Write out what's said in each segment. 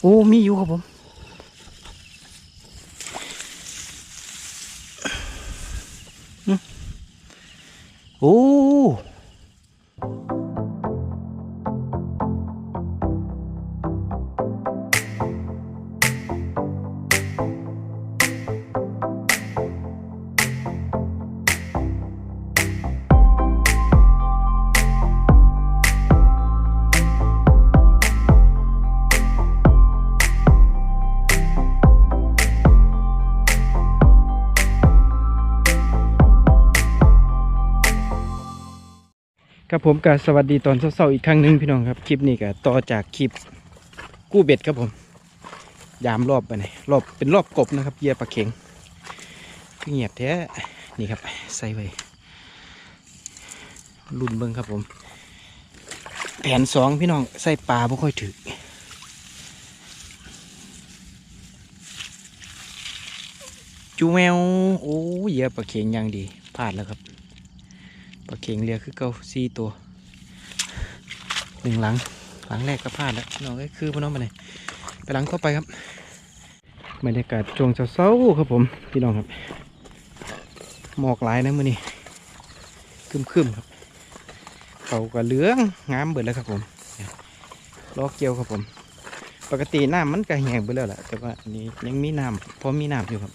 โอ้มีอยู่ครับผม ครับผมก็สวัสดีตอนเช้าๆอีกครั้งหนึ่งพี่น้องครับคลิปนี้ก็ต่อจากคลิปกู้เบ็ดครับผม ยามรอบไปไหนรอบเป็นรอบกบนะครับเหยียปลาเข็งคือเงียบแท้นี่ครับใส่ไว้รุ่นเบิ้งครับผม แผนสองพี่น้องใส่ปลาไม่ค่อยถึกจูแมวโอ้เหยียปลาเข็งอย่างดีพลาดแล้วครับ ปลาเข็งเรือคือเก่าสี่ตัวหนึ่งหลังหลังแรกก็พลาดแล้วน้องก็คือพี่น้องไปไหนไปหลังต่อไปครับบรรยากาศช่วงเช้าๆครับผมพี่น้องครับหมอกหลายนะมื่อนี้คึมๆครับเขาก็เหลืองงามเบิดแล้วครับผมล้อเกี่ยวครับผม ปกติน้ำมันก็แห้งไปแล้วแหละแต่ว่านนี้ยังมีน้ำพอมีน้ำอยู่ครับ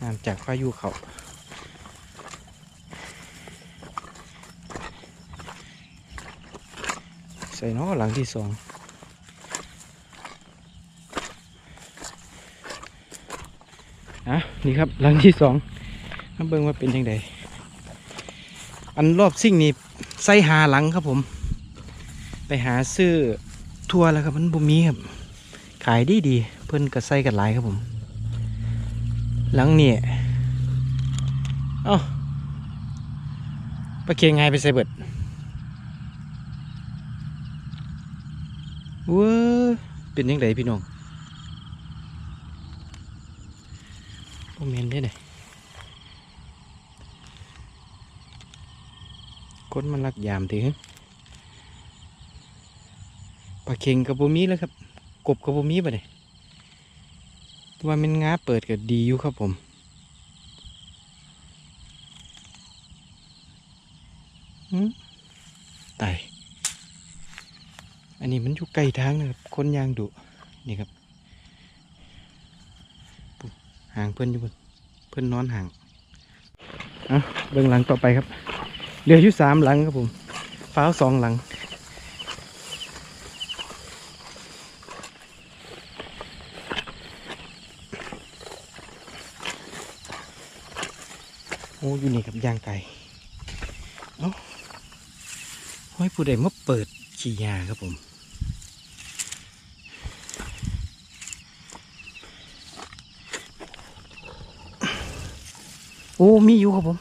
น้ำจากพายุเขา ใส่เนาะหลังที่สองอะนี่ครับหลังที่สองมาเบิ่งว่าเป็นยังไงอันรอบซิ่งนี่ใส่หาหลังครับผม ไปหาซื้อทัวร์แล้วครับมันบุมีครับ ขายดีดีเพิ่อนก็ใส่กันหลายครับผม หลังนี่เอ้าปลาเคียงไงไปใส่เบิด เว้เป็นยังไงพี่น้องโอเมนได้ไหนคนมันรักยามถึงปลาเค็งกับบุมีแล้วครับ กบกับบุมีไปเนี่ยว่ามันง้าเปิดก็ดีอยู่ครับผมหืมตาย อันนี้มันอยู่ไกลทางนะครับคนยางดุนี่ครับห่างเพื่อนอยู่เพื่อนนอนห่างอะเบื้องหลังต่อไปครับเหลืออยู่สามหลังครับผมฟ้าวสองหลังโอ้อยู่นี่ครับยางไก่เอ้าห้อยผู้ใดมาเปิดขี้ยาครับผม โอ้ มีอยู่ครับผม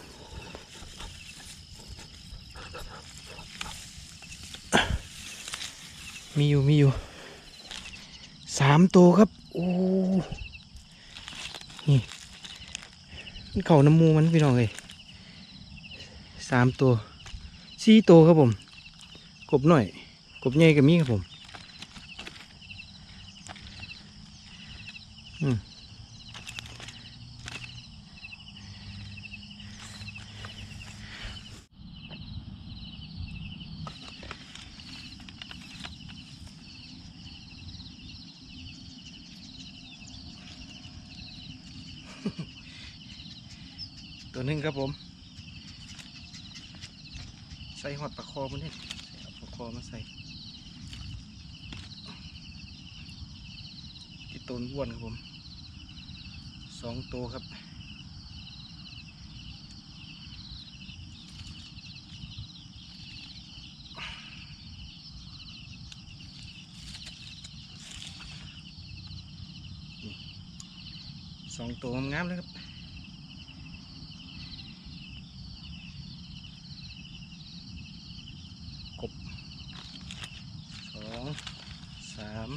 มีอยู่ มีอยู่ สามตัวครับ โอ้ นี่มันเข่าน้ำมูมันพี่น้องเลยสามตัวสี่ตัวครับผม กบหน่อย กบใหญ่กับมีครับผม อืม ตัวหนึ่งครับผม ใส่หอดปลาคอมันนี่ปลาคอมาใส่ที่ต้นว้วนครับผมสองตัวครับสองตัวงามเลยครับ สอง สาม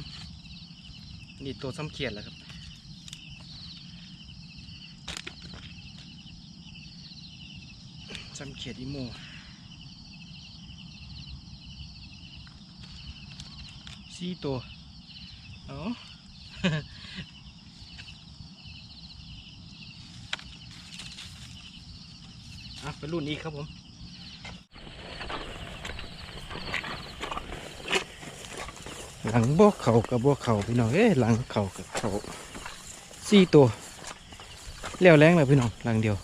นี่ตัวซ้ำเขียดแล้วครับ ซ้ำเขียดอีโมสี่ตัว เอาอะไปรุ่นอีกครับผม หลังบ่เขากับบ่เขาพี่น้องเอ้หลังเขากับเขาสี่ตัวเลี้ยวแรงเลยพี่น้องหลังเดียว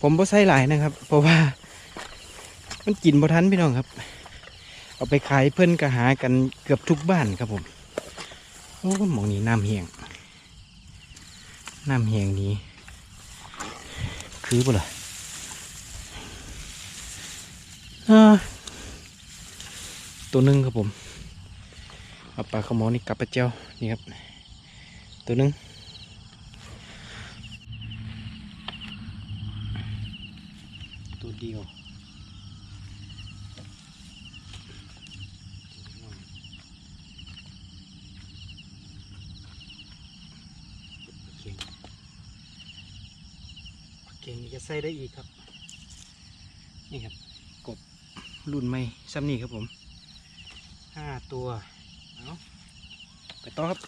ผมบ่ใส่หลายนะครับ เพราะว่า มันกินบ่ทันพี่น้องครับ เอาไปขายเพิ่อนก็หากันเกือบทุกบ้านครับผมโอ้หมองนี้น้ำเหี่ยงน้ำเหี่ยงนี้ คือบ่ล่ะตัวหนึงครับผม เอาปลาขาวหมอนี่กลับไปเจ้านี่ครับ ตัวหนึงตัวเดียวเก่งเก่งนี่จะใส่ได้อีกครับ นี่ครับ กบรุ่นใหม่ซ้ำนี่ครับผมห้าตัว ไปต่อครับ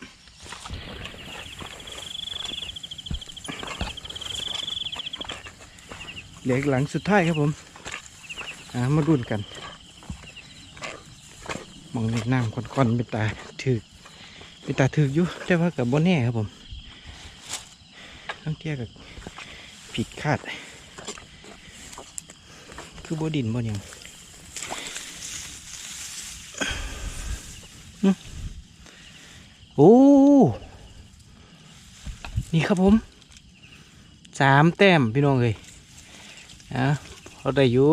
เหลือหลังสุดท้ายครับผมอ่ามาดุนกัน มองในน้ำค่อนๆเป็นตาถือเป็นตาถืออยู่แต่ว่ากับบ่แน่ครับผมต้องเทียบกับผิดคาด คือบ่ดินบ่หยัง โอ้นี่ครับผมสามแต้มพี่น้องเลยอะเราได้อยู่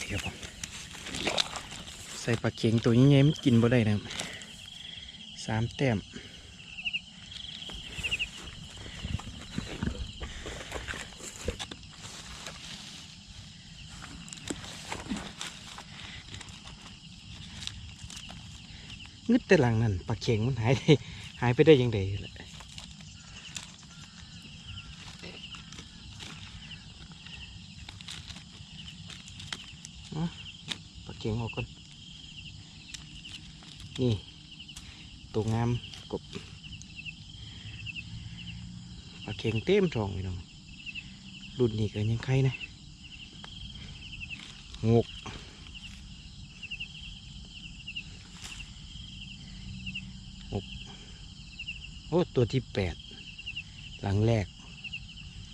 นี่ครับผมใส่ปลาเข็งตัวนี้ไงมันกินบ่ได้นะครับสามแต้ม งึดแต่หลังนั่นปลาเข็งมันหายไหายไปได้ยังไงล่ะเอาปลาเข็งออกก่อนนี่ตัวงามกบปลาเข็งเต็มท้องพี่น้องรุ่นนี้ก็ยังใครนะงก โอ้ตัวที่แปดหลังแรก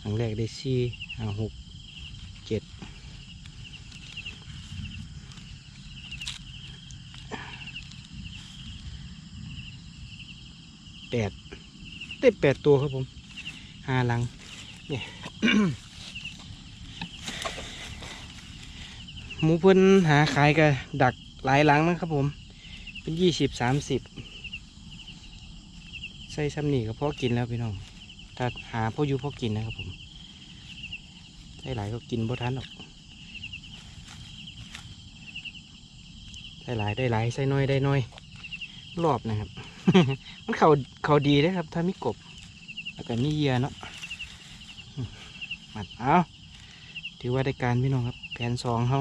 หลังแรกได้สี่ห้าหกเจ็ดแปดได้แปดตัวครับผมห้าหลังเนี่ยหมูเพิ่นหาขายกันดักหลายหลังนะครับผม เป็นยี่สิบสามสิบ ส่ซ้ำนี่ก็พอกินแล้วพี่น้อง ถ้าหาพ่ออยู่พ่อกินนะครับผมใส่หลายก็กินบ่ทันหรอกใส่หลายได้หลายใส่น้อยได้น้อย รอบนะครับ มันเขาเขาดีนะครับ ถ้ามีกบแล้วก็มีเยื่อเนาะอืมมัดเอาถือว่าได้การพี่น้องครับ แผนสองเขา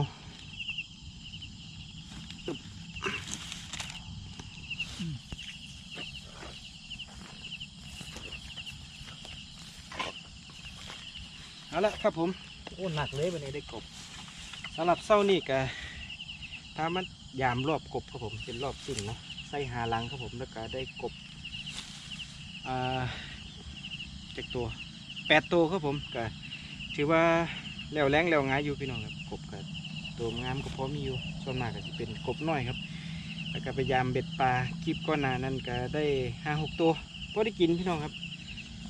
เอาละครับผมโอ้หนักเลยวันนี้ได้กบสำหรับเศร้านี่ก็ถ้ามันยามรอบกบครับผมเป็นรอบสิ่งเนาะใส่หาลังครับผมแล้วก็ได้กบอ่าเจ็ดตัวแปดตัวครับผมก็ถือว่าแล้วแรงแล้วง่ายอยู่พี่น้องครับกบก็ตัวงามก็พอมีอยู่ส่วนมากก็จะเป็นกบน้อยครับแล้วก็พยายามเบ็ดปลาคลิปก้อนนานั้นก็ได้ห้าหกตัวพอได้กินพี่น้องครับ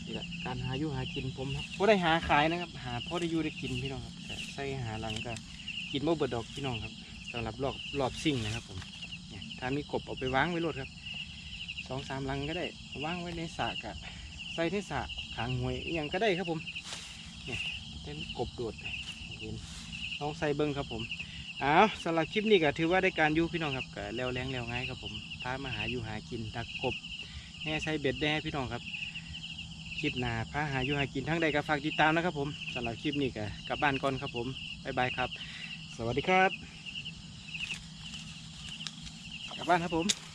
นี่แหละการหาอยู่หากินผมครับพอได้หาขายนะครับ หาพอได้อยู่ได้กินพี่น้องครับแต่ใส่หาหลังก็กินโมเบิดดอกพี่น้องครับสำหรับรอบรอบซิ่งนะครับผมเนี่ยถ้ามีกบเอาไปวางไว้รถครับสองสามหลังก็ได้วางไว้ในสระกะใส่ที่สระขางหวยอย่างก็ได้ครับผมเนี่ยเต้นกบโดดเห็นลองใส่เบิ้งครับผมอ้าวสำหรับคลิปนี้ก็ถือว่าได้การอยู่พี่น้องครับก็แล้วแรงแล้วง่ายครับผมถ้ามาหาอยู่หากินดักกบแห่ใส่เบ็ดได้พี่น้องครับ คลิปหน้าพาหาอยู่หากินทั้งใดก็ฝากติดตามนะครับผมสำหรับคลิปนี้ก็กลับบ้านก่อนครับผมบ๊ายบายครับ สวัสดีครับ กลับบ้านครับผม